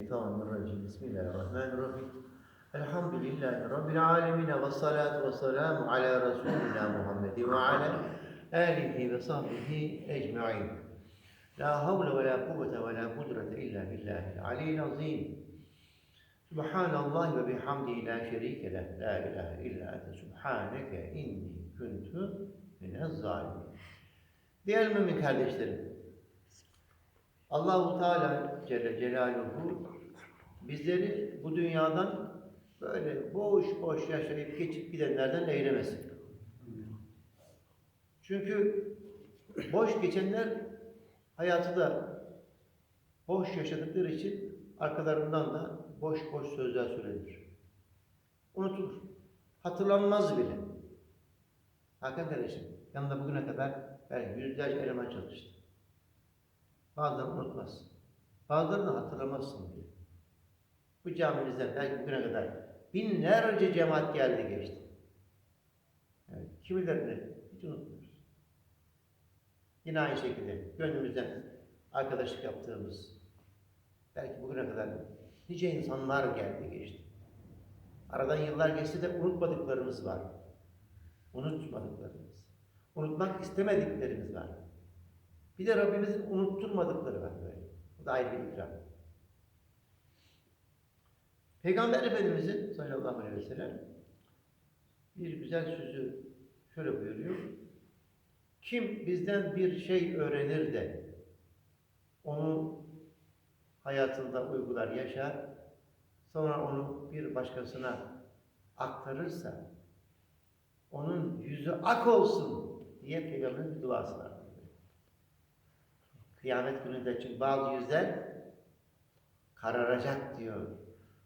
Euzubillahimineşşeytanirracim. Bismillahirrahmanirrahim. Elhamdülillahi Rabbil alemin ve salatu ve selamu ala Resulina Muhammed ve ala alihi ve sahbihi ecma'in. La havle ve la kuvvete ve la kudrete illa billahil aliyyil azim. Subhanallah ve bihamdihi la şerike leh. La ilahe illa ente subhaneke inni kuntu minez zalimin. Değerli mümin kardeşlerim, Allahu Teala Celle Celaluhu bizleri bu dünyadan böyle boş boş yaşayıp geçip gidenlerden eylemesin. Çünkü boş geçenler hayatı da boş yaşadıkları için arkalarından da boş boş sözler söylenir. Unutulur. Hatırlanmaz bile. Hakan kardeşim, yanında bugüne kadar belki yüzlerce eleman çalıştı. Bazılarını unutmaz. Bazılarını hatırlamazsın bile. Bu camimizden belki bugüne kadar binlerce cemaat geldi geçti. Evet, kimilerini hiç unutmuyoruz. Yine aynı şekilde gönlümüzden arkadaşlık yaptığımız, belki bugüne kadar nice insanlar geldi geçti. Aradan yıllar geçti de unutmadıklarımız var. Unutmadıklarımız. Unutmak istemediklerimiz var. Bir de Rabbimizin unutturmadıkları var böyle. Bu da ayrı bir ikram. Peygamber Efendimizin sallallahu aleyhi ve sellem bir güzel sözü şöyle buyuruyor. Kim bizden bir şey öğrenir de onu hayatında uygular, yaşar, sonra onu bir başkasına aktarırsa onun yüzü ak olsun diye Peygamberin bir duası var. Kıyamet gününde çünkü bazı yüzler kararacak diyor.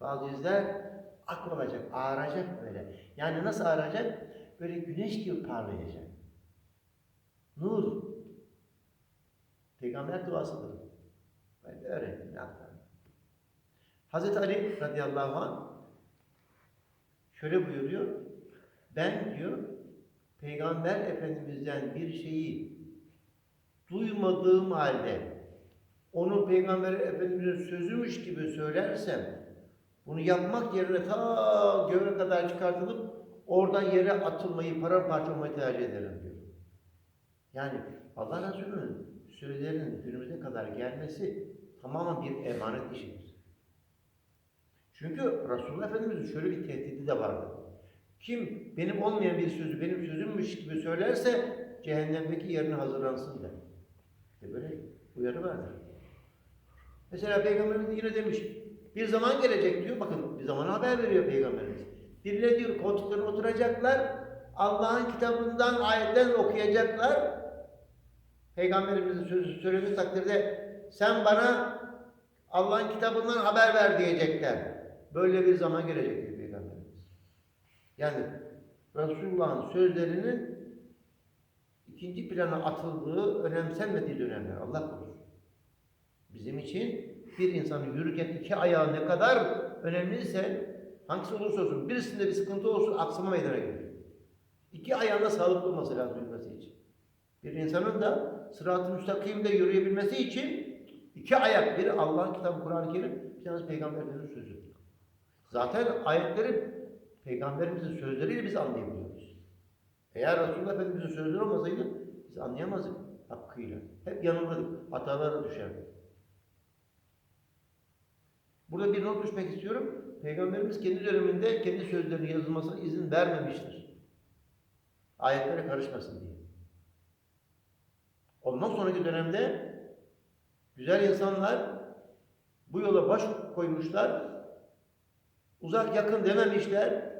Bazı yüzler ak olacak, ağaracak böyle. Yani nasıl ağaracak? Böyle güneş gibi parlayacak. Nur. Peygamber duasıdır. De öğrendim, aktardım. Hazreti Ali radıyallahu anh şöyle buyuruyor. Ben diyor, Peygamber Efendimiz'den bir şeyi duymadığım halde onu Peygamber Efendimiz'in sözüymüş gibi söylersem bunu yapmak yerine ta göğe kadar çıkartılıp oradan yere atılmayı, paramparça olmayı tercih ederim diyor. Yani Allah Resulü'nün sözlerinin günümüze kadar gelmesi tamamen bir emanet işidir. Çünkü Resulullah Efendimiz'in şöyle bir tehdidi de vardı. Kim benim olmayan bir sözü benim sözümmüş gibi söylerse cehennemdeki yerine hazırlansın der. İşte böyle uyarı vardır. Mesela Peygamberimiz yine demiş, bir zaman gelecek diyor, bakın bir zaman haber veriyor Peygamberimiz. Birileri diyor koltuklarına oturacaklar, Allah'ın kitabından ayetler okuyacaklar. Peygamberimizin sözü söylediği takdirde sen bana Allah'ın kitabından haber ver diyecekler. Böyle bir zaman gelecek diyor Peygamberimiz. Yani Resulullah'ın sözlerinin ikinci plana atıldığı, önemsenmediği dönemler. Allah korusun. Bizim için bir insanın yürürken iki ayağı ne kadar önemliyse hangisi olursa olsun birisinde bir sıkıntı olsun aksama meydana gelir. İki ayağında sağlıklı olması lazım yürümesi için. Bir insanın da sırat-ı müstakimde yürüyebilmesi için iki ayak, biri Allah'ın kitabı Kur'an-ı Kerim, bir tanesi Peygamberimizin sözü. Zaten ayetleri Peygamberimizin sözleriyle biz anlayabiliyoruz. Eğer Resulullah Efendimiz'in sözleri olmasaydı biz anlayamazdık hakkıyla. Hep yanılırdık, hatalara düşerdik. Burada bir not düşmek istiyorum. Peygamberimiz kendi döneminde kendi sözlerinin yazılmasına izin vermemiştir. Ayetlere karışmasın diye. Ondan sonraki dönemde güzel insanlar bu yola baş koymuşlar. Uzak yakın dememişler.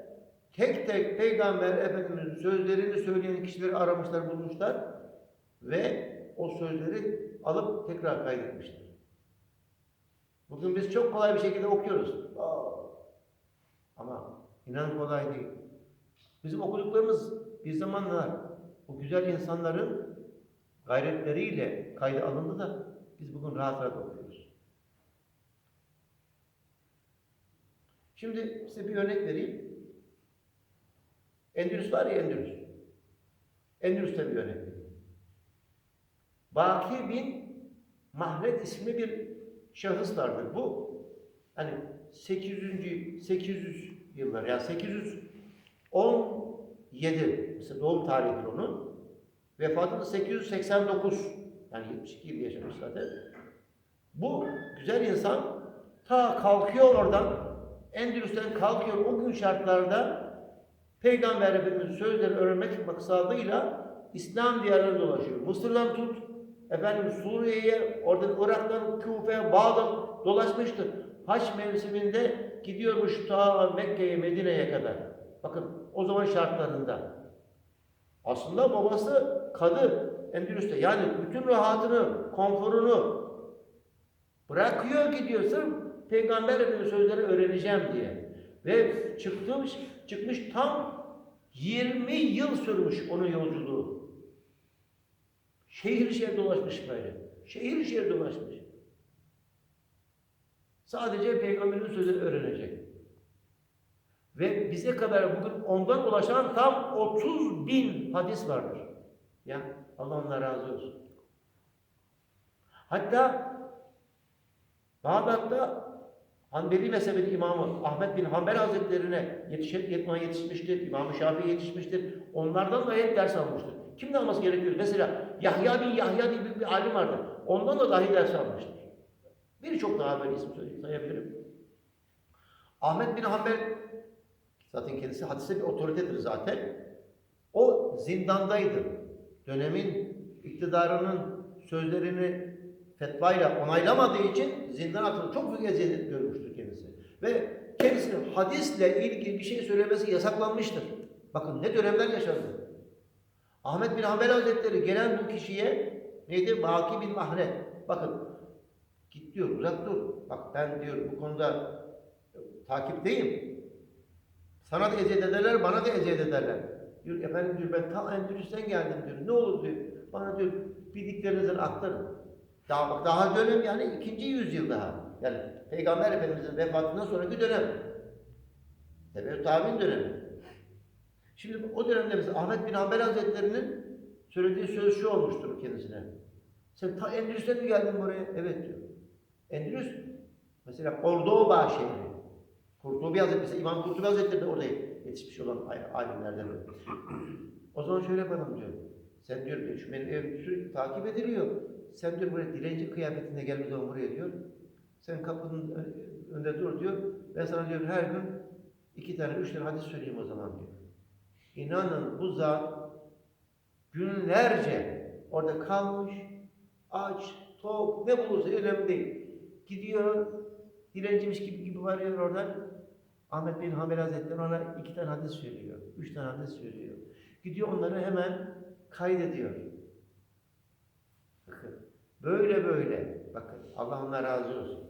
Tek tek Peygamber Efendimiz'in sözlerini söyleyen kişileri aramışlar, bulmuşlar ve o sözleri alıp tekrar kaydetmişler. Bugün biz çok kolay bir şekilde okuyoruz. Ama inan kolay değil. Bizim okuduklarımız bir zamanlar bu güzel insanların gayretleriyle kayda alındı da biz bugün rahat rahat okuyoruz. Şimdi size bir örnek vereyim. Endülüs var ya Endülüs. Endülüs'te bir örnek. Baki bin Mahret isimli bir şahıs vardır. Bu hani 800. 800 yıllar yani 817 mesela doğum tarihidir onun. Vefatı da 889. Yani 72 yıl yaşamış zaten. Bu güzel insan ta kalkıyor oradan Endülüs'ten kalkıyor o gün şartlarda Peygamber Efendimiz'in sözlerini öğrenmek maksadıyla İslam diyarlarına dolaşıyor. Mısır'dan tut, efendim Suriye'ye, oradan Irak'tan Küfe'ye, Bağdat dolaşmıştır. Haç mevsiminde gidiyormuş ta Mekke'ye, Medine'ye kadar. Bakın o zaman şartlarında. Aslında babası kadı Endülüs'te. Yani bütün rahatını, konforunu bırakıyor gidiyor sırf Peygamber Efendimiz sözleri öğreneceğim diye. Ve çıkmış, çıkmış tam 20 yıl sürmüş onun yolculuğu. Şehir şehir dolaşmış böyle. Şehir şehir dolaşmış. Sadece Peygamberin sözleri öğrenecek. Ve bize kadar bugün ondan ulaşan tam 30 bin hadis vardır. Ya Allah ondan razı olsun. Hatta Bağdat'ta Hanbeli mezhebinin imamı Ahmet bin Hanbel Hazretlerine yetişip yetmeye yetişmiştir. İmam-ı Şafii yetişmiştir. Onlardan da hep ders almıştır. Kimden alması gerekiyor? Mesela Yahya bin Yahya diye büyük bir alim vardı. Ondan da dahi ders almıştır. Birçok daha böyle isim sayabilirim. Ahmet bin Hanbel zaten kendisi hadise bir otoritedir zaten. O zindandaydı. Dönemin iktidarının sözlerini fetvayla onaylamadığı için zindan atıldı. Çok büyük eziyet görmüştür kendisi. Ve kendisinin hadisle ilgili bir şey söylemesi yasaklanmıştır. Bakın ne dönemler yaşandı. Ahmet bin Hanbel Hazretleri gelen bu kişiye neydi? Baki bin Mahre. Bakın git diyor uzak dur. Bak ben diyor bu konuda takipteyim. Sana da eziyet ederler, bana da eziyet ederler. Diyor efendim diyor ben ta Endülüs'ten geldim diyor. Ne olur diyor. Bana diyor bildiklerinizden aktarın. Daha bak daha dönem yani ikinci yüzyıl daha. Yani Peygamber Efendimiz'in vefatından sonraki dönem. Tebe tabi'in dönemi. Şimdi o dönemde mesela Ahmet bin Hanbel Hazretleri'nin söylediği söz şu olmuştur kendisine. Sen ta Endülüs'ten mi geldin buraya? Evet diyor. Endülüs mesela Cordoba şehri. Kurtubi Hazretleri, mesela İmam Kurtubi Hazretleri de orada yetişmiş olan alimlerden. O zaman şöyle yapalım diyor. Sen diyor şu benim ev sürekli takip ediliyor. Sen diyor buraya dilenci kıyafetinde geldiği zaman buraya diyor. Sen kapının önünde dur diyor. Ben sana diyor her gün iki tane, üç tane hadis söyleyeyim o zaman diyor. İnanın bu zat günlerce orada kalmış, aç, tok, ne bulursa önemli değil. Gidiyor, dilenciymiş gibi, gibi varıyor oradan. Ahmet bin Hanbel Hazretleri ona iki tane hadis söylüyor, üç tane hadis söylüyor. Gidiyor onları hemen kaydediyor. Böyle böyle, bakın Allah onlara razı olsun.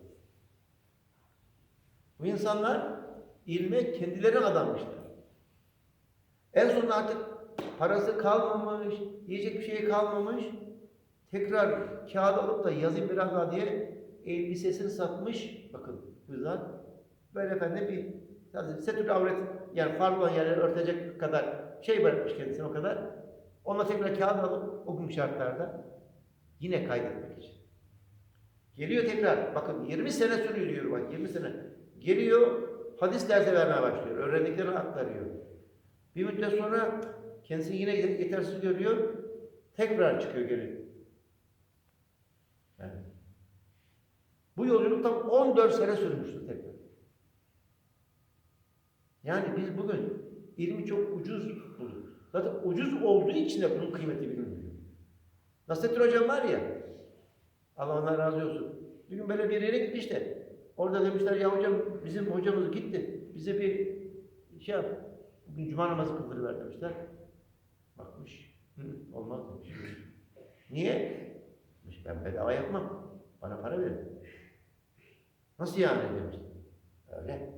Bu insanlar ilme kendileri adanmışlar. En sonunda artık parası kalmamış, yiyecek bir şey kalmamış. Tekrar kağıt alıp da yazayım biraz daha diye elbisesini satmış. Bakın zat böyle efendim bir setül avret yani farz olan yerleri örtecek kadar şey bırakmış kendisine o kadar. Onunla tekrar kağıt alıp o gün şartlarda yine kaydetmek için. Geliyor tekrar. Bakın 20 sene sürüyor diyor bak 20 sene. Geliyor hadis dersi vermeye başlıyor. Öğrendiklerini aktarıyor. Bir müddet sonra kendisi yine yetersiz görüyor. Tekrar çıkıyor geri. Yani. Bu yolculuk tam 14 sene sürmüştü tekrar. Yani biz bugün ilmi çok ucuz bulduk. Zaten ucuz olduğu için de bunun kıymeti bilinmiyor. Nasrettin Hocam var ya, Allah ondan razı olsun. Bir gün böyle bir yere gitti işte. Orada demişler ya hocam bizim hocamız gitti. Bize bir şey yap. Bugün cuma namazı kıldırıver demişler. Bakmış. Hı, olmaz demiş. Niye? Demiş, ben bedava yapmam. Bana para verin. Nasıl yani demiş. Öyle.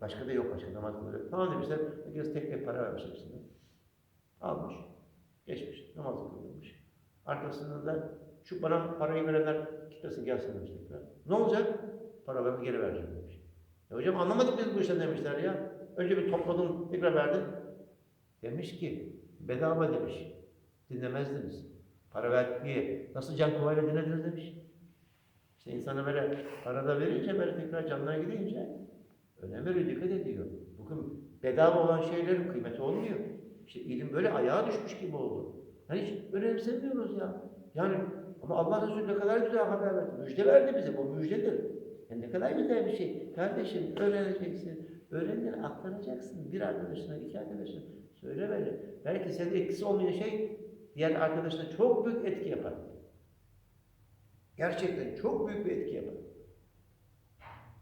Başka da yok başka namaz kıldırıyor. Tamam demişler. Biraz tek tek para vermiş hepsine. Almış. Geçmiş. Namaz kıldırmış. Arkasından da şu bana parayı verenler gitmesin gelsin demiş tekrar. Ne olacak? Paralarını geri vereceğim demiş. Ya hocam anlamadık biz bu işten demişler ya. Önce bir topladım, tekrar verdim. Demiş ki, bedava demiş. Dinlemezdiniz. Para ver diye nasıl can kulağıyla dinlediniz demiş. İşte insana böyle arada verince böyle tekrar canına gidince önem veriyor, dikkat ediyor. Bugün bedava olan şeylerin kıymeti olmuyor. İşte ilim böyle ayağa düşmüş gibi oldu. Hani hiç önemsemiyoruz ya. Yani ama Allah Resulü ne kadar güzel haber verdi. Müjde verdi bize. Bu müjdedir. Yani ne kadar güzel bir şey. Kardeşim öğreneceksin. Öğrendiğini aktaracaksın. Bir arkadaşına, iki arkadaşına. Söyle böyle. Belki senin etkisi olmayan şey diğer arkadaşına çok büyük etki yapar. Gerçekten çok büyük bir etki yapar.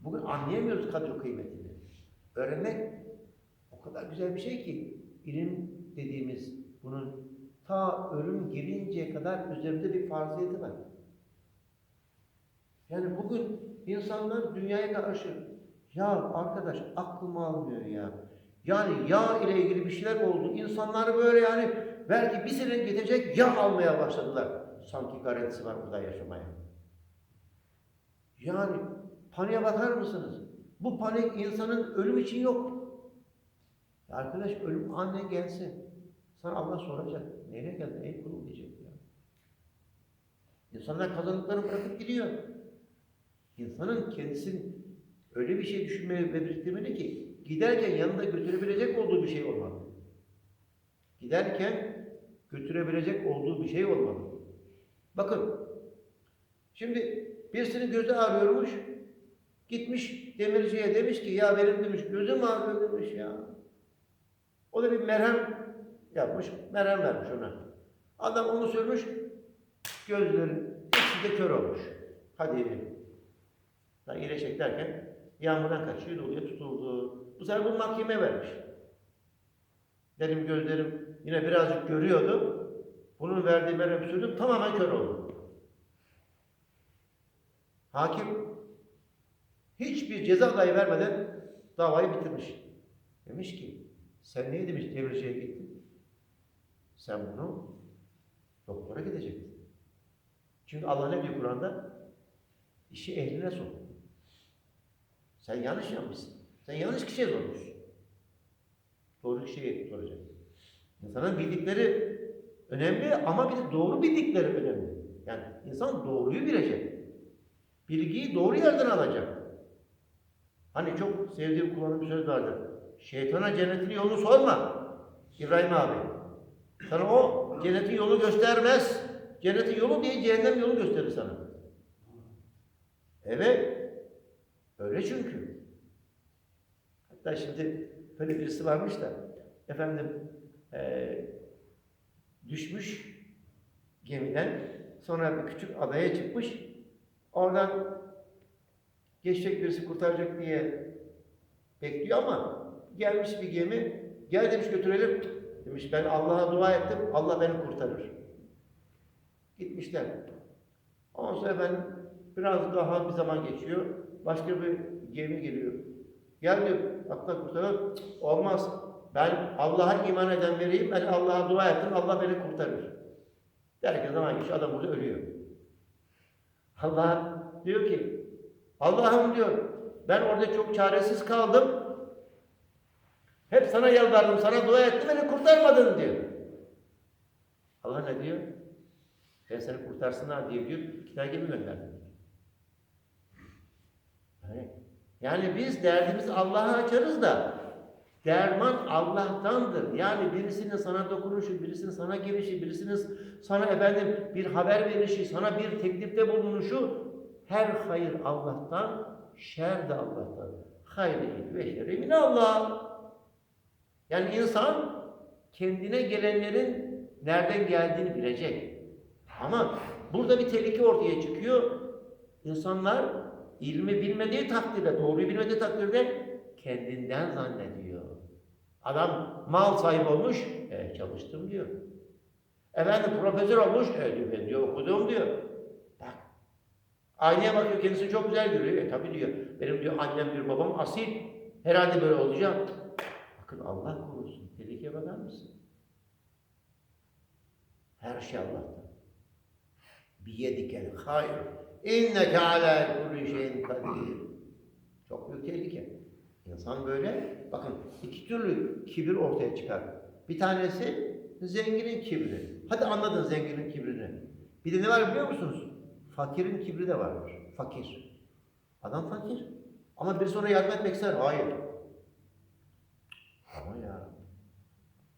Bugün anlayamıyoruz kadro kıymetini. Öğrenmek o kadar güzel bir şey ki ilim dediğimiz bunun ta ölüm gelinceye kadar üzerinde bir farziyeti var. Yani bugün insanlar dünyaya karşı ya arkadaş aklım almıyor ya. Yani yağ ile ilgili bir şeyler oldu. İnsanlar böyle yani belki bir sene gidecek yağ almaya başladılar. Sanki garantisi var burada yaşamaya. Yani paniğe bakar mısınız? Bu panik insanın ölüm için yok. Arkadaş ölüm anne gelse sana Allah soracak. Nereye geldin ey kulum diyecek ya. İnsanlar kazandıklarını bırakıp gidiyor. İnsanın kendisinin öyle bir şey düşünmeli ve biriktirmeli ki giderken yanında götürebilecek olduğu bir şey olmalı. Giderken götürebilecek olduğu bir şey olmalı. Bakın şimdi birisinin gözü ağrıyormuş. Gitmiş demirciye demiş ki ya benim demiş gözüm ağrıyor demiş ya. O da bir merhem yapmış, merhem vermiş ona. Adam onu sürmüş, gözlerin ikisi de kör olmuş. Hadi. Daha iyileşecek derken yağmurdan kaçıyor, doluya tutuldu. Bu sefer bunu mahkemeye vermiş. Benim gözlerim yine birazcık görüyordu. Bunun verdiği merhem sürdüm, tamamen kör oldu. Hakim hiçbir ceza dahi vermeden davayı bitirmiş. Demiş ki, sen niye demiş demirciye gittin? Sen bunu doktora gidecektin. Çünkü Allah ne diyor Kur'an'da? İşi ehline sor. Sen yanlış yapmışsın. Sen yanlış kişiye sormuşsun. Doğru kişiye soracaksın. İnsanın bildikleri önemli ama bir de doğru bildikleri önemli. Yani insan doğruyu bilecek. Bilgiyi doğru yerden alacak. Hani çok sevdiğim kullandığım bir söz vardır. Şeytana cennetin yolunu sorma. İbrahim abi. Sana o cennetin yolu göstermez. Cennetin yolu diye cehennem yolu gösterir sana. Evet. Öyle çünkü. Hatta şimdi böyle birisi varmış da efendim eee, düşmüş gemiden sonra bir küçük adaya çıkmış. Oradan geçecek birisi kurtaracak diye bekliyor ama gelmiş bir gemi gel demiş götürelim demiş ben Allah'a dua ettim Allah beni kurtarır. Gitmişler. Ondan sonra ben biraz daha bir zaman geçiyor. Başka bir gemi geliyor. Gel diyor atla kurtarır. Olmaz. Ben Allah'a iman eden biriyim. Ben Allah'a dua ettim. Allah beni kurtarır. Derken zaman kişi adam burada ölüyor. Allah diyor ki Allah'ım diyor ben orada çok çaresiz kaldım. Hep sana yalvardım, sana dua ettim, beni kurtarmadın diyor. Allah ne diyor? Ben seni kurtarsınlar diye diyor, iki tane gemi gönderdim. Yani, yani biz derdimizi Allah'a açarız da derman Allah'tandır. Yani birisinin sana dokunuşu, birisinin sana girişi, birisinin sana efendim bir haber verişi, sana bir teklifte bulunuşu her hayır Allah'tan, şer de Allah'tan. Hayri ve şerri Allah. Yani insan kendine gelenlerin nereden geldiğini bilecek. Ama burada bir tehlike ortaya çıkıyor. İnsanlar ilmi bilmediği takdirde, doğruyu bilmediği takdirde kendinden zannediyor. Adam mal sahibi olmuş, e, çalıştım diyor. Efendim profesör olmuş, e, diyor, ben diyor, okudum diyor. Bak, aynaya bakıyor, kendisini çok güzel görüyor. E tabi diyor, benim diyor annem diyor, babam asil, herhalde böyle olacak. Bakın Allah korusun, tehlikeye bakar mısın? Her şey Allah'tan. Biyedikel hayr. İnneke ala kulli şeyin kadir. Çok büyük tehlike. İnsan böyle, bakın iki türlü kibir ortaya çıkar. Bir tanesi zenginin kibri. Hadi anladın zenginin kibrini. Bir de ne var biliyor musunuz? Fakirin kibri de vardır. fakir. Adam fakir. Ama bir sonra yardım etmek ister. Hayır. Ama ya.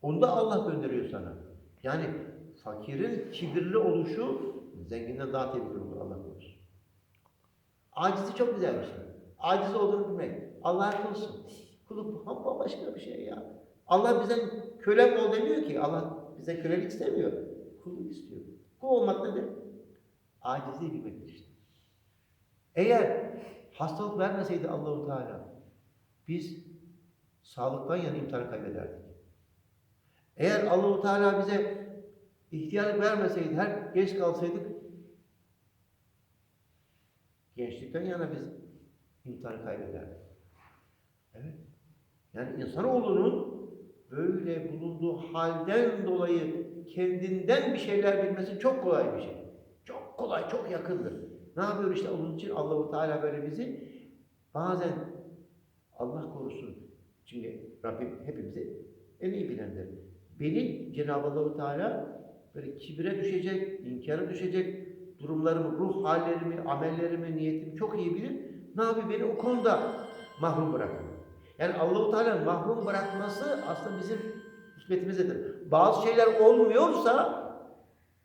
Onu da Allah gönderiyor sana. Yani fakirin kibirli oluşu zenginden daha tehlikeli olur Allah korusun. Acizi çok güzel bir şey. Aciz olduğunu bilmek. Allah'a kulsun. Kuluk bambaşka bir şey ya. Allah bizden kölem ol demiyor ki. Allah bize kölelik istemiyor. Kulluk istiyor. Kul olmak nedir? Acizliği bilmektir işte. Eğer hastalık vermeseydi Allahu Teala biz sağlıktan yana imtihanı kaybederdik. Eğer Allahu Teala bize ihtiyarlık vermeseydi, her geç kalsaydık gençlikten yana biz imtihanı kaybederdik. Evet. Yani insanoğlunun böyle bulunduğu halden dolayı kendinden bir şeyler bilmesi çok kolay bir şey. Çok kolay, çok yakındır. Ne yapıyor işte onun için Allahu Teala böyle bizi bazen Allah korusun. Çünkü Rabbim hepimizi en iyi bilendir. Beni Cenab-ı Allahu Teala böyle kibire düşecek, inkara düşecek durumlarımı, ruh hallerimi, amellerimi, niyetimi çok iyi bilir. Ne yapıyor? Beni o konuda mahrum bırakıyor. Yani Allahu Teala mahrum bırakması aslında bizim hikmetimizdedir. Bazı şeyler olmuyorsa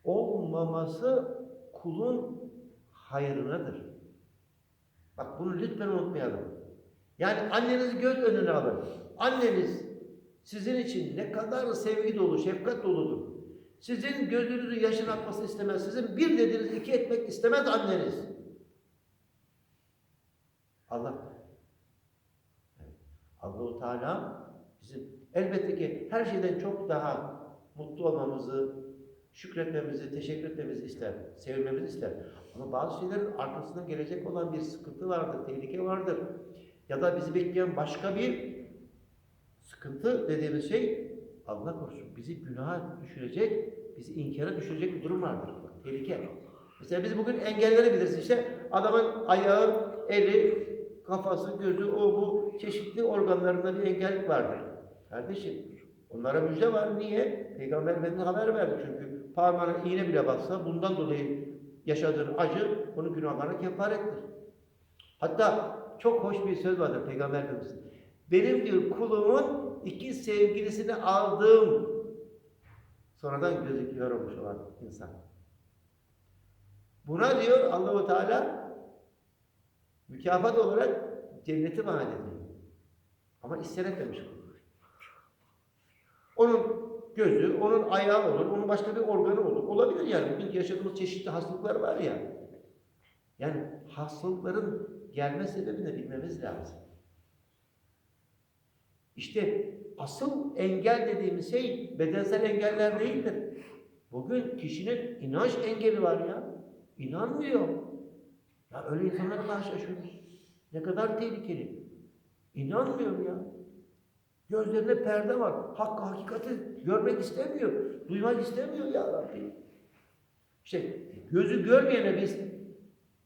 olmaması kulun hayrınadır. Bak bunu lütfen unutmayalım. Yani annenizi göz önüne alın. Anneniz sizin için ne kadar sevgi dolu, şefkat doludur. Sizin gözünüzü yaşın akması istemez. Sizin bir dediğiniz iki etmek istemez anneniz. Allah. Allahu Teala bizim elbette ki her şeyden çok daha mutlu olmamızı, şükretmemizi, teşekkür etmemizi ister, sevilmemizi ister. Ama bazı şeylerin arkasından gelecek olan bir sıkıntı vardır, tehlike vardır. Ya da bizi bekleyen başka bir sıkıntı dediğimiz şey Allah korusun bizi günaha düşürecek, bizi inkara düşürecek bir durum vardır. Tehlike. Mesela biz bugün engelleri biliriz işte. Adamın ayağı, eli, kafası, gözü, o bu çeşitli organlarında bir engellik vardır. Kardeşim onlara müjde var. Niye? Peygamber Efendimiz haber verdi çünkü. Parmağına iğne bile bassa bundan dolayı yaşadığın acı onun günahlarına kefarettir. Hatta çok hoş bir söz vardır Peygamber Efendimiz'in. Benim diyor kulumun iki sevgilisini aldığım sonradan gözü kör olmuş olan insan. Buna diyor Allahu Teala mükafat olarak cenneti vaat ediyor. Ama etmemiş kul. Onun gözü, onun ayağı olur, onun başka bir organı olur. Olabilir yani. Bugün yaşadığımız çeşitli hastalıklar var ya. Yani hastalıkların gelme sebebini bilmemiz lazım. İşte asıl engel dediğimiz şey bedensel engeller değildir. Bugün kişinin inanç engeli var ya. İnanmıyor. Ya öyle insanlarla karşılaşıyoruz. Ne kadar tehlikeli. İnanmıyor ya. Gözlerinde perde var. Hakkı, hakikati görmek istemiyor. Duymak istemiyor ya Rabbi. İşte gözü görmeyene biz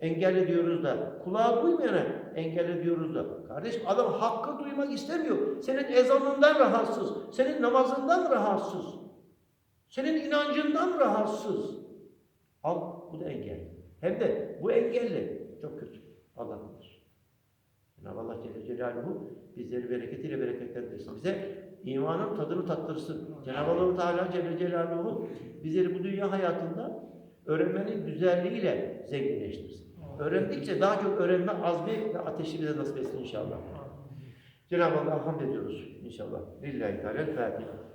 engelli diyoruz da, kulağı duymayana engelli diyoruz da. Kardeşim adam hakkı duymak istemiyor. Senin ezanından rahatsız, senin namazından rahatsız, senin inancından rahatsız. Al bu da engel. Hem de bu engelli çok kötü. Allah bilir. Cenab-ı Allah Celle Celaluhu bizleri bereketiyle bereketlendirsin. Bize imanın tadını tattırsın. Cenab-ı Allah Teala Celle Celaluhu bizleri bu dünya hayatında öğrenmenin güzelliğiyle zenginleştirsin. Öğrendikçe daha çok öğrenme azmi ve ateşi bize nasip etsin inşallah. Cenab-ı Allah'a hamd ediyoruz inşallah. Lillahi Teala Fatiha.